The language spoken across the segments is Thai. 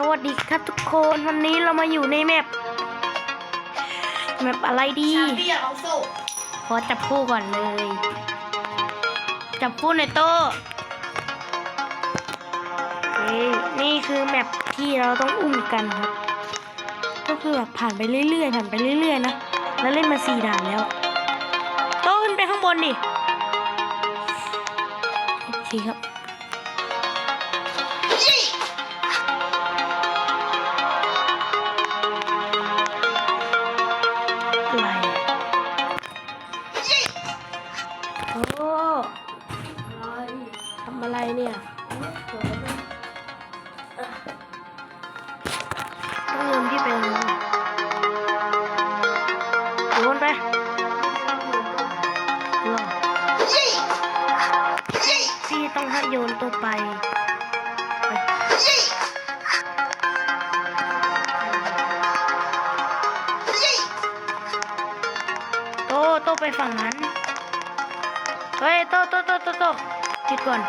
สวัสดีครับทุกคนวันนี้เรามาอยู่ในแมปแมปอะไรดีชาเปียเอาโซ่ขอจับคู่ก่อนเลย จับคู่ในโต๊ะเฮ้ยนี่คือแมปที่เราต้องอุ้มกันครับก็คือแบบผ่านไปเรื่อยๆผ่านไปเรื่อยๆนะแล้วเล่นมาสี่ด่านแล้วโต๊ะขึ้นไปข้างบนดิโอเคครับ หยุดก่อน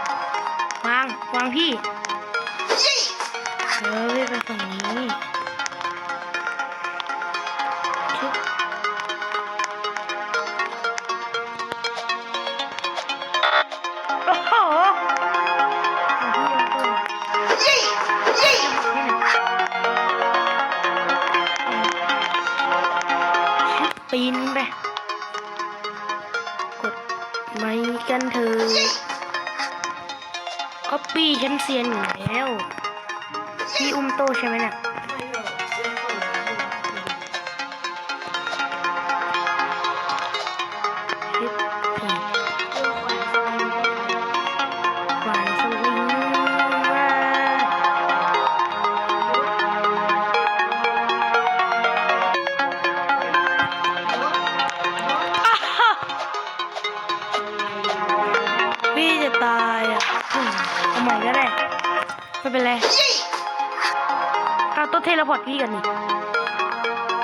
วางวางพี่เออพี่ไปฝั่งนี้ชึบโอ้โหเอาพี่เอาตัวยี่ยี่ชึบปีนไปกดไม่กันเถอะ ก็ปี้ฉันเซียนอยู่แล้ว พี่อุ้มโตใช่ไหมเนี่ย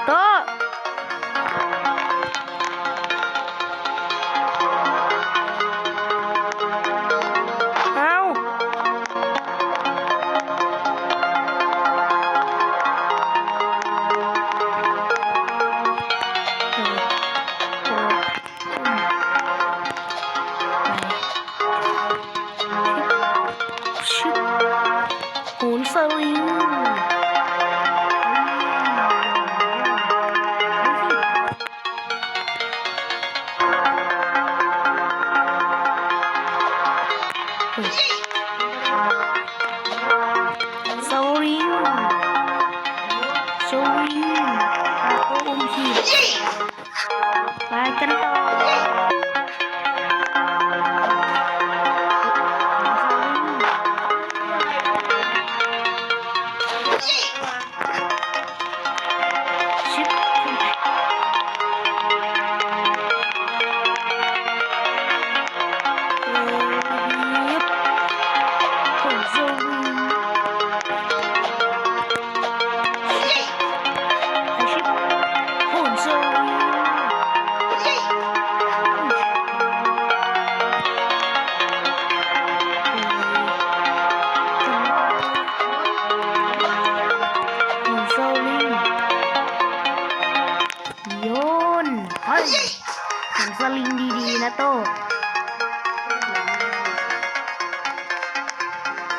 โต๊ะเไปกันต่อ งดีๆนะโต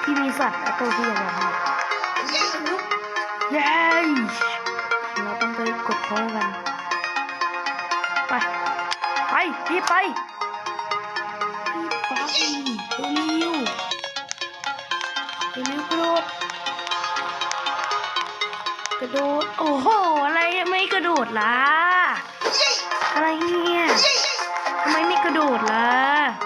พี่มีสัตว์นะโตพี่อย่าบอกนะยี่ลุกเย้เราต้องไปกดพร้อมกัน ไป ไปพี่ไปพี่ไปเร็วเร็วกระโดดกระโดด โอ้โห อะไรไม่กระโดดล่ะยี่อะไรเนี่ยยี่ทำ ไม่มีกระโดดล่ะ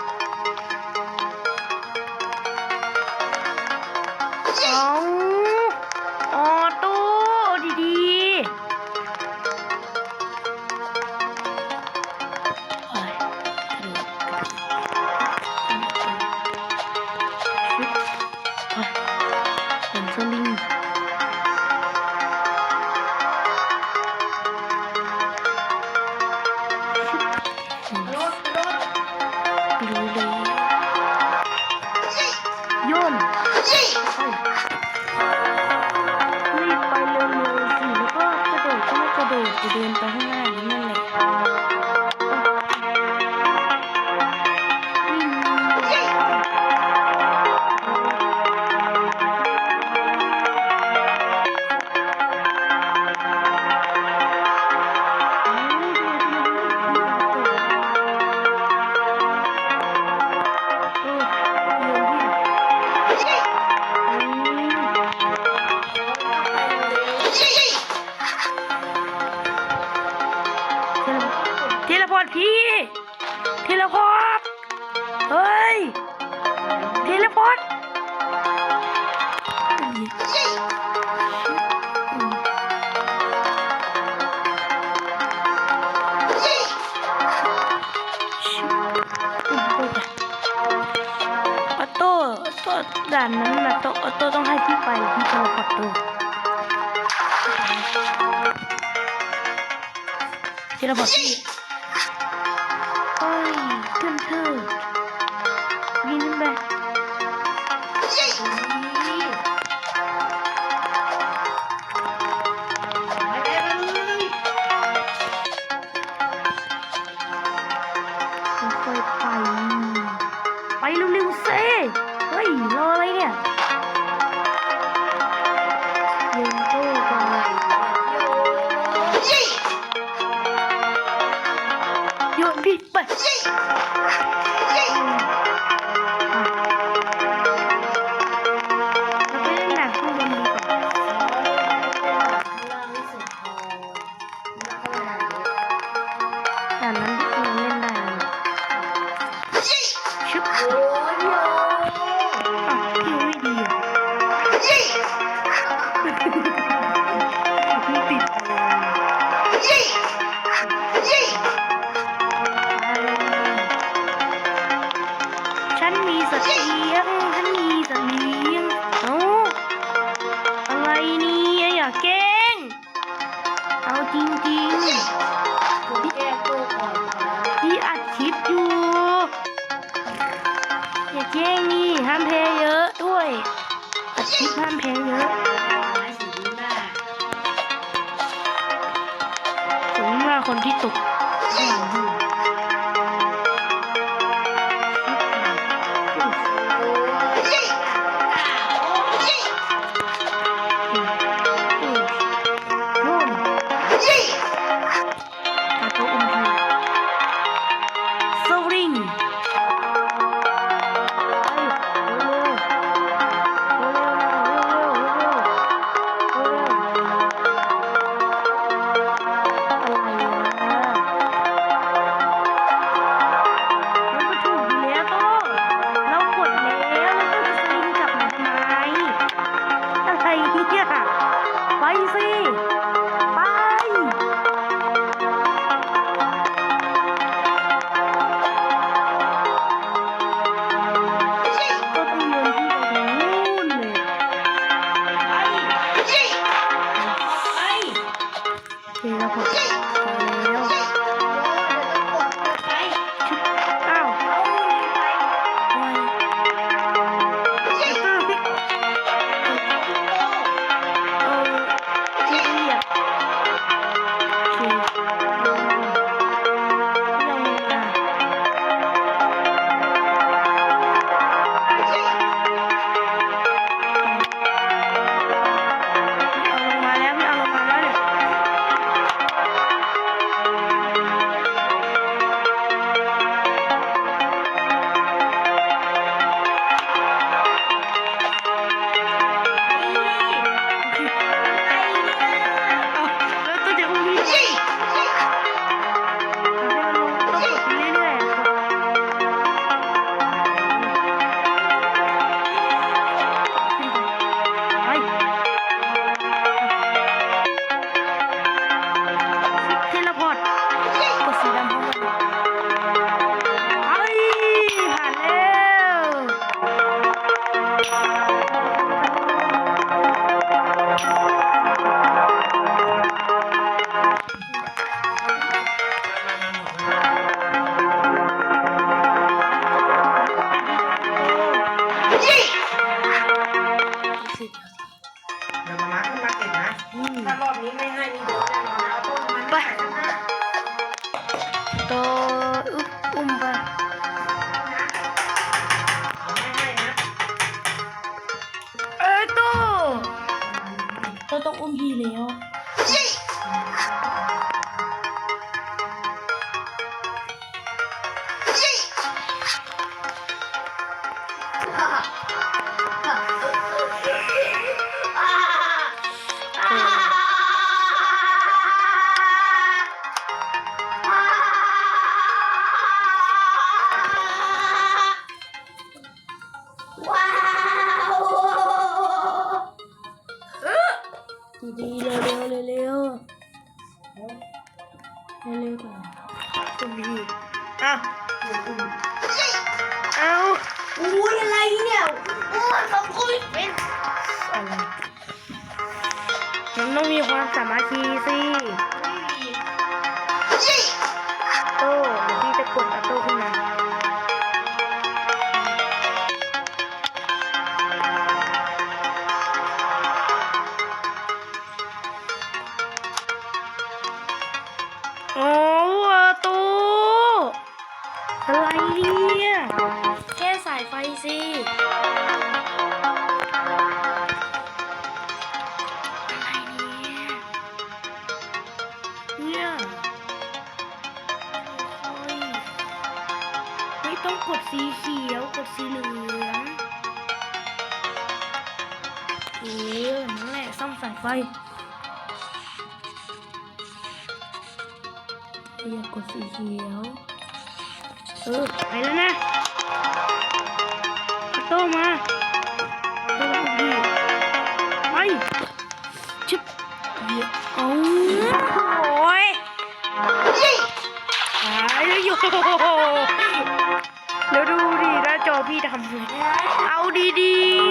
เทเลพ ดีเร็วเร็วเร็วเร็วเร็วกว่าตุ้มดีอ้าวยี่เอาอุ้ยอะไรเนี่ยโอ้ยทำกูไม่เป็นอะไรมันต้องมีความสามัคคีสิ สิอะไรเนี่ยเนี่ยไม่ต้องกดสีเขียว กดสีเหลืองเออนั่นแหละซ่อมสายไฟอยากกดสีเขียว เออ ไปแล้วนะ อาโต้มามาไปชิบเดี๋ยวเอาโอ้ยยี่หายแล้วอยู่เดี๋ยวดูดิหน้าจอพี่ทำเลยเอาดีๆ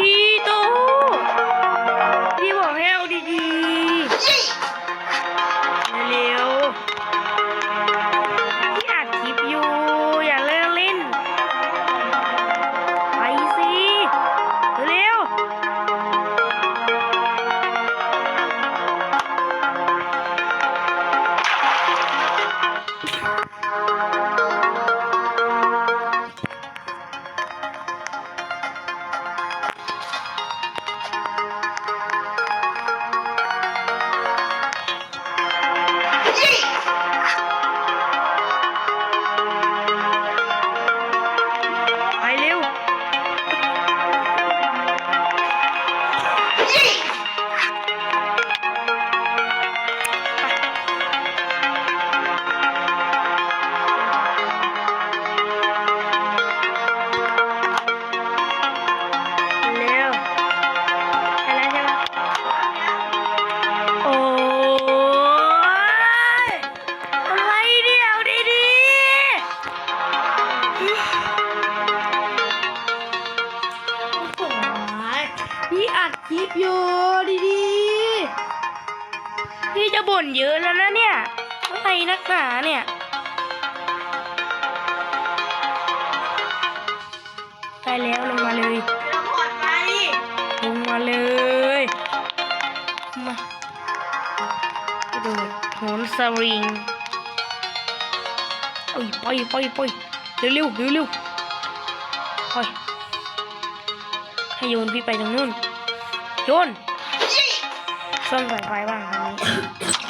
สวิงเอ้ยไปไปไปเร็วเร็วเร็วไปให้โยนพี่ไปตรงนู้นโยนยี่ซ่อมสายไฟบ้างครับนี้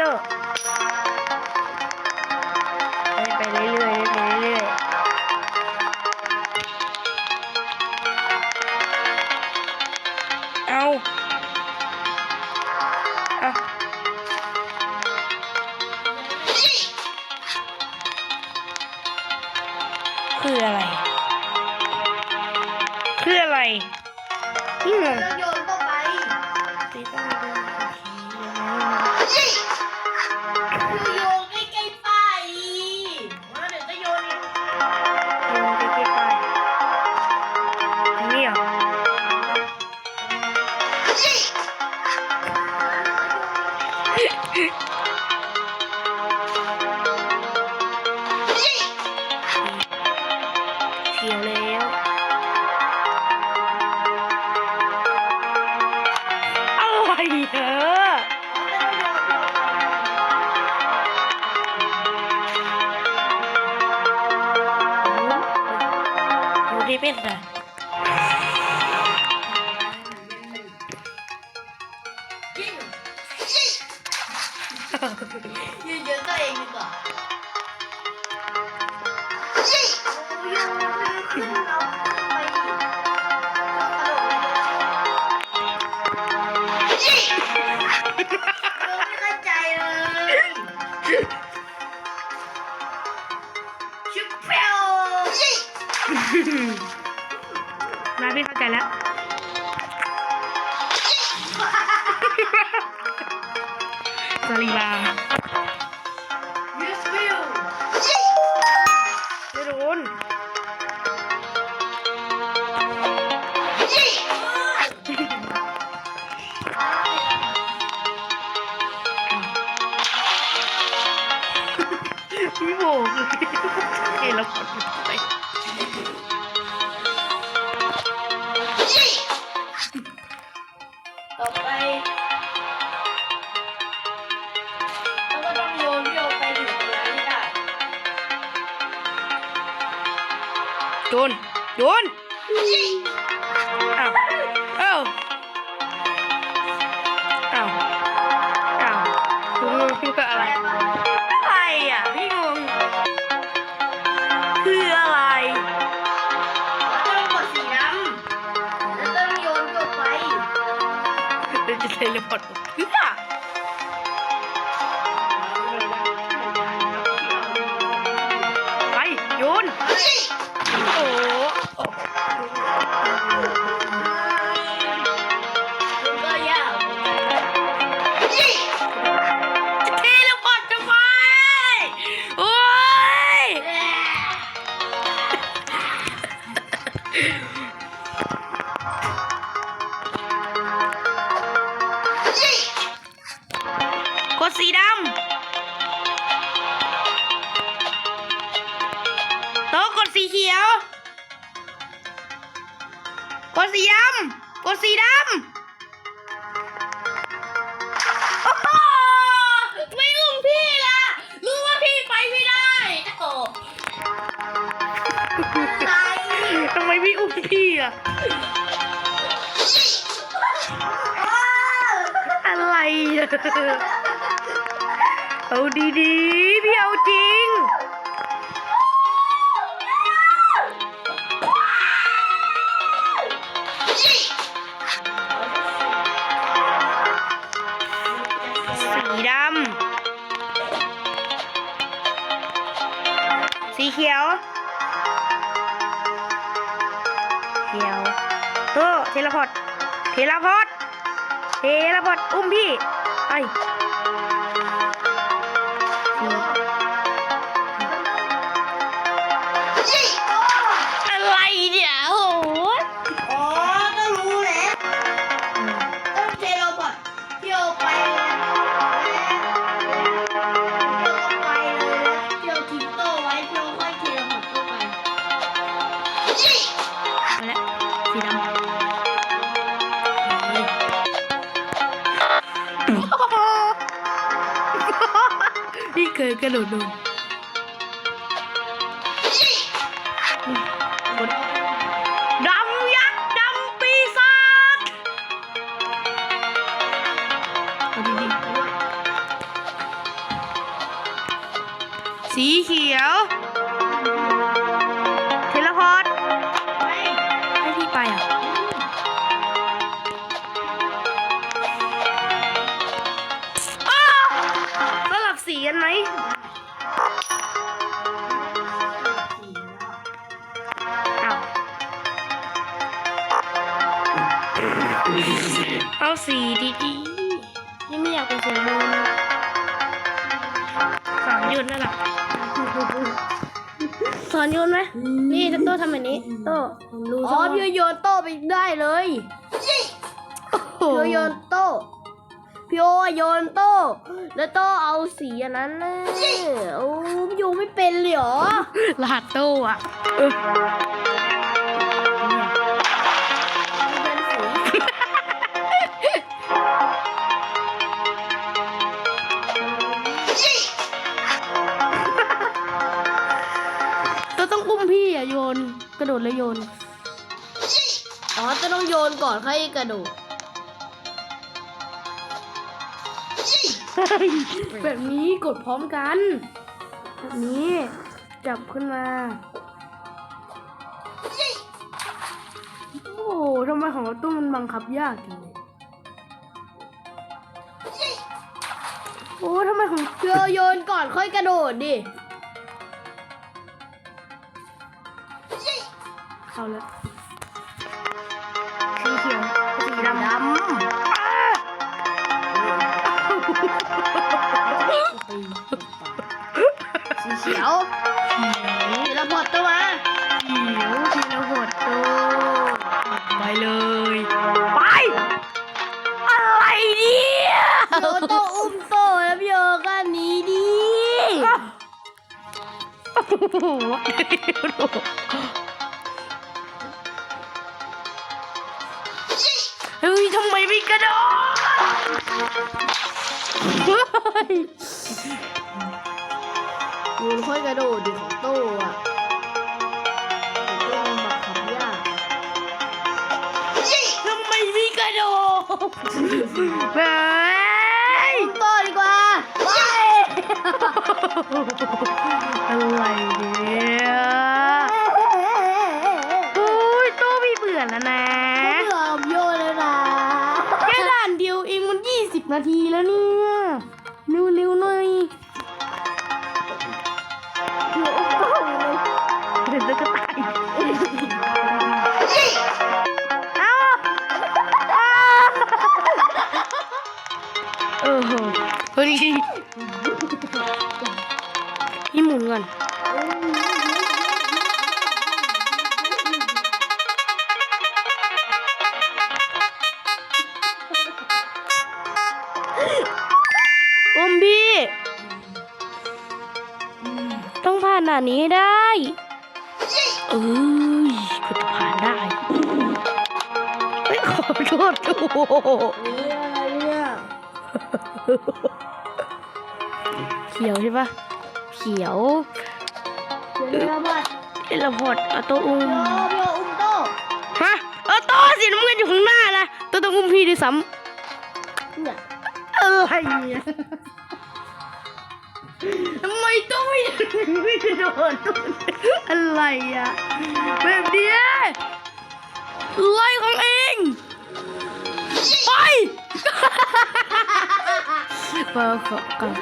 ขึ้ โยนอ้าวอ้าเอ้าเอ้าวพี่ก็อะไร อะไรอะพี่งงคืออะไรต้องกดสีดำแล้วต้องโยนกดไปจะใช้ระเบิด เอาดีดีพี่เอาจริง สีดำ สีเขียว เขียวโตเทเลพอร์ตเทเลพอร์ตเทเลพอร์ตอุ้มพี่ Ay. Yay! อะไรเนี่อ้โหอ๋อก็รู้แล้องเทโรบอทที่เอาไป ระโดดโดดำยักษ์ดำปีศาจสีเขียว เอาสีดีๆนี่ไม่อยากเป็นเสียงมูนสอนโยนนั่นแหละสอนโยนไหมนี่โต้ทำแบบนี้ โต้ผมรู้อ๋อซะพี่ว่าโยนโต้ไปได้เลยโอ้โหพี่โยนโต้พี่โอโยนโต้แล้วโต้เอาสีอันนั้นนะโอ้พี่โยไม่เป็นเลยเหรอรหัสโต้อะ กระโดดแล้วโยน อ๋อ จะต้องโยนก่อนค่อยกระโดด แบบนี้กดพร้อมกัน แบบนี้จับขึ้นมา โอ้โหทำไมของตู้มันบังคับยากจังเลยโอ้ทำไมของพี่อโยนก่อนค่อยกระโดดดิ เขาแล้วสีเขียวสีดำดำสีเขียวสีระบดตัวมาเขียวทีละหดโตไปเลย ไป อะไรเนี่ยพี่โอโต้อุ้มโต้แล้วพี่โอก็หนีดิโอ้โห ทำไมไม่กระโดดเฮ้ยโยนค่อยกระโดดดิของโต้อะของโต้มันบังคับยากทำไมไม่กระโดดเฮ้ยโต้ดีกว่า ต้องผ่านด่านนี้ให้ได้เอ้ยกูจะผ่านได้เฮ้ยขอโทษโอ้โหนี่อะไรเนี่ยเขียวใช่ปะเขียวเดี๋ยวระบดเอลพอดเอาตัวอุ้มโยพี่โออุ้มโต้ฮะเอาตัวสีน้ำเงินอยู่ข้างหน้านะตัวต้องอุ้มพี่ด้วยซ้เนี่ยำอะไรเนี่ย ทำไมต้องไม่ไม่โดนอะไรอะแบบเนี้ยไล่ของเองไป เปิดขอก่อน